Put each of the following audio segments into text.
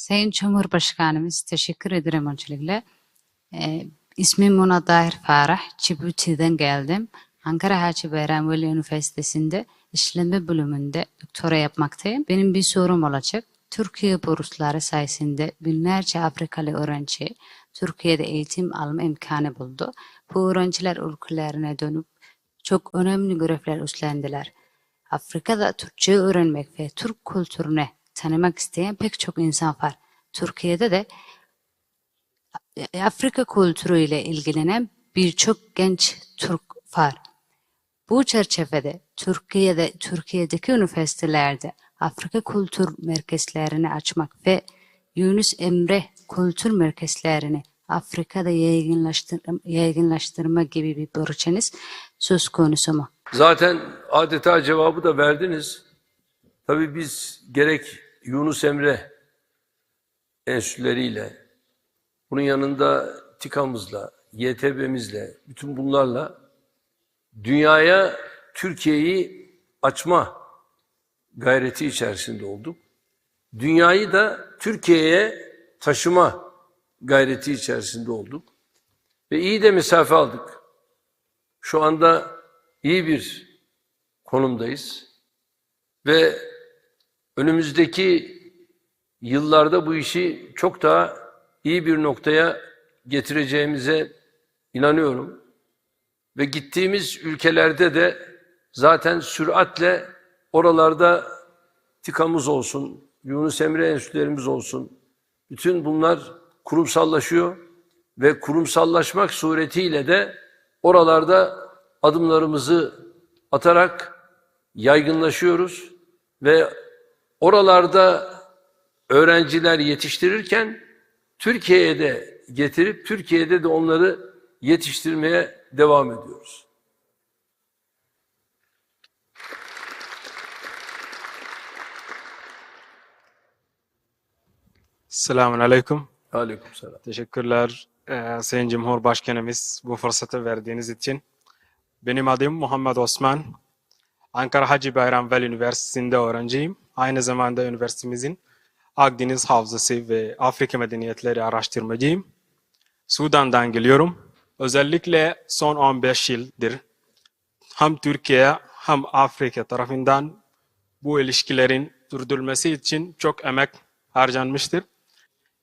Sayın Cumhurbaşkanımız teşekkür ederim öncelikle. Ee, ismim Muna Dahir Farah. Cibuti'den geldim. Ankara Hacı Bayram Veli Üniversitesi'nde işletme bölümünde doktora yapmaktayım. Benim bir sorum olacak. Türkiye bursları sayesinde binlerce Afrikalı öğrenci Türkiye'de eğitim alma imkanı buldu. Bu öğrenciler ülkelerine dönüp çok önemli görevler üstlendiler. Afrika'da Türkçe öğrenmek ve Türk kültürüne tanımak isteyen pek çok insan var. Türkiye'de de e, Afrika kültürüyle ilgilenen birçok genç Türk var. Bu çerçevede Türkiye'de Türkiye'deki üniversitelerde Afrika kültür merkezlerini açmak ve Yunus Emre kültür merkezlerini Afrika'da yaygınlaştır, yaygınlaştırma gibi bir projeniz söz konusu mu? Zaten adeta cevabı da verdiniz. Tabii biz gerek Yunus Emre enstitüleriyle, bunun yanında TİKA'mızla, YTB'mizle, bütün bunlarla dünyaya Türkiye'yi açma gayreti içerisinde olduk. Dünyayı da Türkiye'ye taşıma gayreti içerisinde olduk. Ve iyi de mesafe aldık. Şu anda iyi bir konumdayız. Ve önümüzdeki yıllarda bu işi çok daha iyi bir noktaya getireceğimize inanıyorum. Ve gittiğimiz ülkelerde de zaten süratle oralarda TİKA'mız olsun, Yunus Emre enstitülerimiz olsun. Bütün bunlar kurumsallaşıyor ve kurumsallaşmak suretiyle de oralarda adımlarımızı atarak yaygınlaşıyoruz ve oralarda öğrenciler yetiştirirken Türkiye'ye de getirip Türkiye'de de onları yetiştirmeye devam ediyoruz. Selamun Aleyküm. Aleykümselam. Teşekkürler eee, Sayın Cumhurbaşkanımız bu fırsatı verdiğiniz için. Benim adım Muhammed Osman. Ankara Hacı Bayram Veli Üniversitesi'nde öğrenciyim. Aynı zamanda üniversitemizin Akdeniz Havzası ve Afrika Medeniyetleri araştırmacıyım. Sudan'dan geliyorum. Özellikle son 15 yıldır hem Türkiye hem Afrika tarafından bu ilişkilerin sürdürülmesi için çok emek harcanmıştır.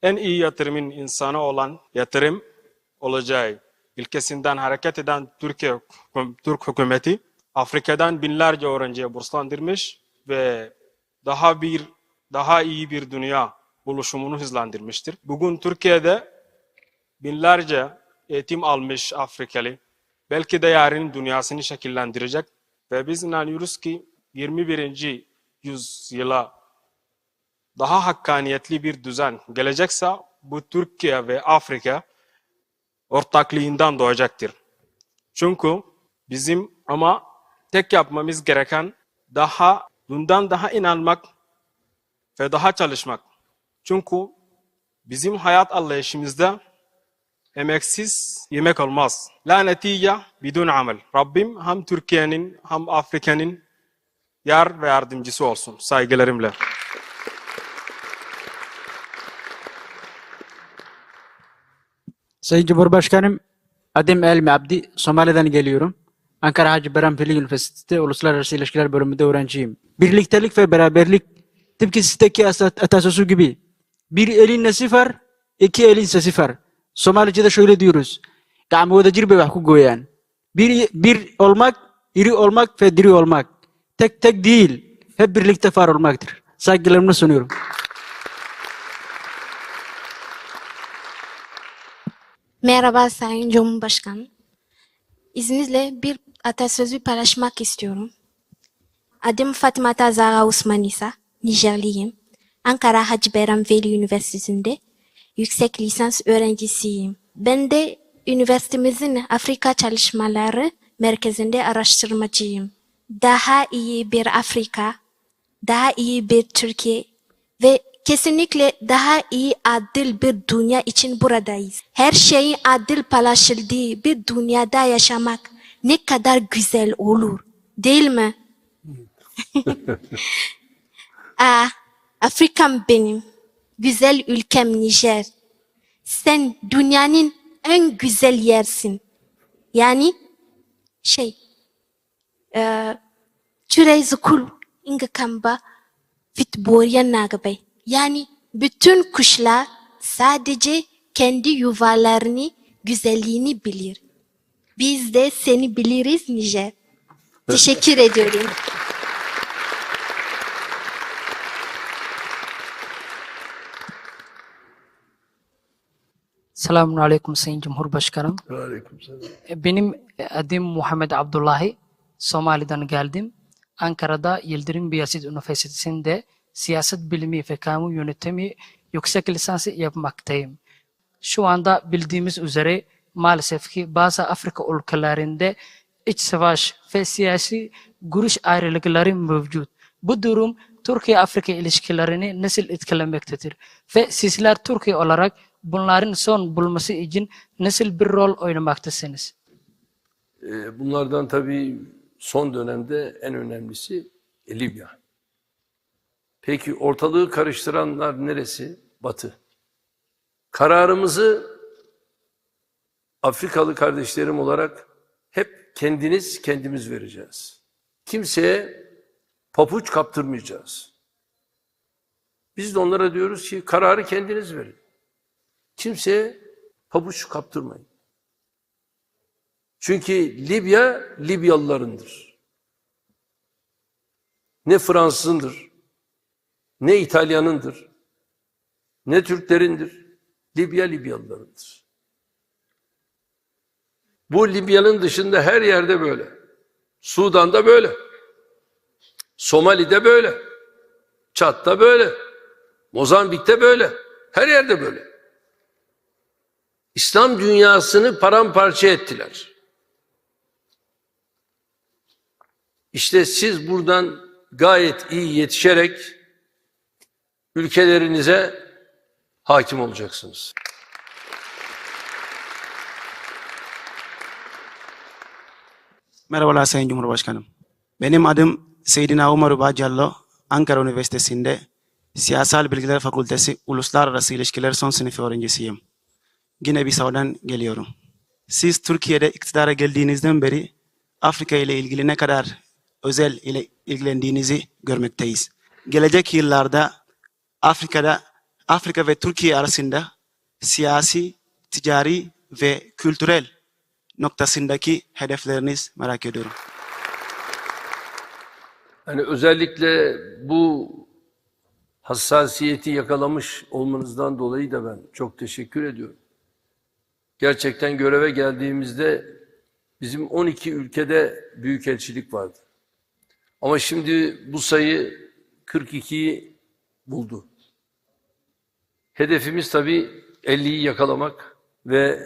En iyi yatırımın insana olan yatırım olacağı ilkesinden hareket eden Türkiye Türk hükümeti Afrika'dan binlerce öğrenciye burslandırmış ve daha bir daha iyi bir dünya buluşumunu hızlandırmıştır. Bugün Türkiye'de binlerce eğitim almış Afrikalı belki de yarın dünyasını şekillendirecek ve biz inanıyoruz ki 21. yüzyıla daha hakkaniyetli bir düzen gelecekse bu Türkiye ve Afrika ortaklığından doğacaktır. Çünkü bizim ama tek yapmamız gereken daha bundan daha inanmak ve daha çalışmak. Çünkü bizim hayat anlayışımızda emeksiz yemek olmaz. La netice bidun amel. Rabbim hem Türkiye'nin hem Afrika'nın yar ve yardımcısı olsun. Saygılarımla. Sayın Cumhurbaşkanım, adım Elmi Abdi, Somali'den geliyorum. Ankara Hacı Bayram Veli Üniversitesi Uluslararası İlişkiler Bölümünde öğrenciyim. Birliktelik ve beraberlik tıpkı sizdeki atasözü gibi. Bir elin nesi var, iki elin sesi var. Somalice'de şöyle diyoruz. Ga'mooda jirbe wax ku gooyaan. Bir, bir olmak, iri olmak ve diri olmak. Tek tek değil, hep birlikte var olmaktır. Saygılarımı sunuyorum. Merhaba Sayın Cumhurbaşkanı. İzninizle bir atasözü paylaşmak istiyorum. Adım Fatima Zara Osmanisa, Nijerliyim. Ankara Hacı Bayram Veli Üniversitesi'nde yüksek lisans öğrencisiyim. Ben de üniversitemizin Afrika Çalışmaları Merkezi'nde araştırmacıyım. Daha iyi bir Afrika, daha iyi bir Türkiye ve kesinlikle daha iyi adil bir dünya için buradayız. Her şeyin adil paylaşıldığı bir dünyada yaşamak ne kadar güzel olur, değil mi? Aa, Afrikam benim. güzel ülkem Nijer. Sen dünyanın en güzel yersin. Yani şey, eee Çürey zukul inga kamba fit boryan nagabay. Yani bütün kuşlar sadece kendi yuvalarını, güzelliğini bilir. Biz de seni biliriz Nijer. Teşekkür ediyorum. Selamun Aleyküm Sayın Cumhurbaşkanım. Aleykümselam. Benim adım Muhammed Abdullahi. Somali'den geldim. Ankara'da Yıldırım Beyazıt Üniversitesi'nde siyaset bilimi ve kamu yönetimi yüksek lisansı yapmaktayım. Şu anda bildiğimiz üzere maalesef ki bazı Afrika ülkelerinde iç savaş ve siyasi görüş ayrılıkları mevcut. Bu durum Türkiye-Afrika ilişkilerini nasıl etkilemektedir? Ve sizler Türkiye olarak bunların son bulması için nasıl bir rol oynamaktasınız? Ee, Bunlardan tabii son dönemde en önemlisi Libya. Peki ortalığı karıştıranlar neresi? Batı. Kararımızı Afrikalı kardeşlerim olarak hep kendiniz kendimiz vereceğiz. Kimseye papuç kaptırmayacağız. Biz de onlara diyoruz ki kararı kendiniz verin. Kimseye pabuç kaptırmayın. Çünkü Libya Libyalılarındır. Ne Fransızındır, ne İtalyanındır, ne Türklerindir. Libya Libyalılarındır. Bu Libya'nın dışında her yerde böyle. Sudan'da böyle. Somali'de böyle. Çat'ta böyle. Mozambik'te böyle. Her yerde böyle. İslam dünyasını paramparça ettiler. İşte siz buradan gayet iyi yetişerek ülkelerinize hakim olacaksınız. Merhabalar Sayın Cumhurbaşkanım. Benim adım Seydina Umar Uba Diallo, Ankara Üniversitesi'nde Siyasal Bilgiler Fakültesi Uluslararası İlişkiler son sınıf öğrencisiyim. Gine Bissau'dan geliyorum. Siz Türkiye'de iktidara geldiğinizden beri Afrika ile ilgili ne kadar özel ile ilgilendiğinizi görmekteyiz. Gelecek yıllarda Afrika'da Afrika ve Türkiye arasında siyasi, ticari ve kültürel noktasındaki hedefleriniz merak ediyorum. Yani özellikle bu hassasiyeti yakalamış olmanızdan dolayı da ben çok teşekkür ediyorum. Gerçekten göreve geldiğimizde bizim 12 ülkede büyükelçilik vardı. Ama şimdi bu sayı 42'yi buldu. Hedefimiz tabii 50'yi yakalamak ve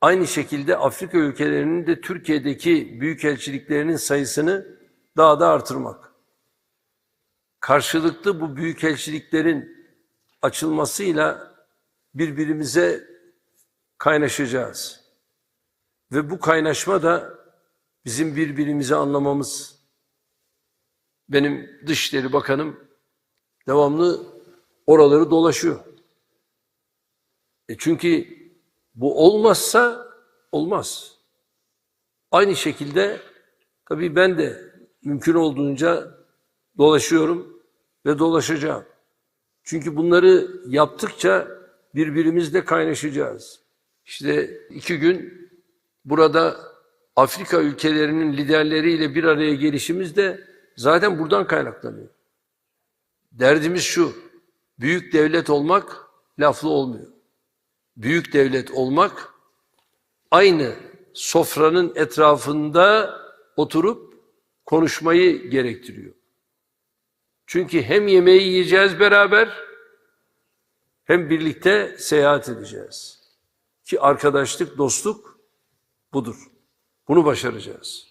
aynı şekilde Afrika ülkelerinin de Türkiye'deki büyükelçiliklerinin sayısını daha da artırmak. Karşılıklı bu büyükelçiliklerin açılmasıyla birbirimize kaynaşacağız. Ve bu kaynaşma da bizim birbirimizi anlamamız. Benim Dışişleri Bakanım devamlı oraları dolaşıyor. E çünkü bu olmazsa olmaz. Aynı şekilde tabii ben de mümkün olduğunca dolaşıyorum ve dolaşacağım. Çünkü bunları yaptıkça birbirimizle kaynaşacağız. İşte iki gün burada Afrika ülkelerinin liderleriyle bir araya gelişimiz de zaten buradan kaynaklanıyor. Derdimiz şu, büyük devlet olmak laflı olmuyor. Büyük devlet olmak aynı sofranın etrafında oturup konuşmayı gerektiriyor. Çünkü hem yemeği yiyeceğiz beraber hem birlikte seyahat edeceğiz. Ki arkadaşlık, dostluk budur. Bunu başaracağız.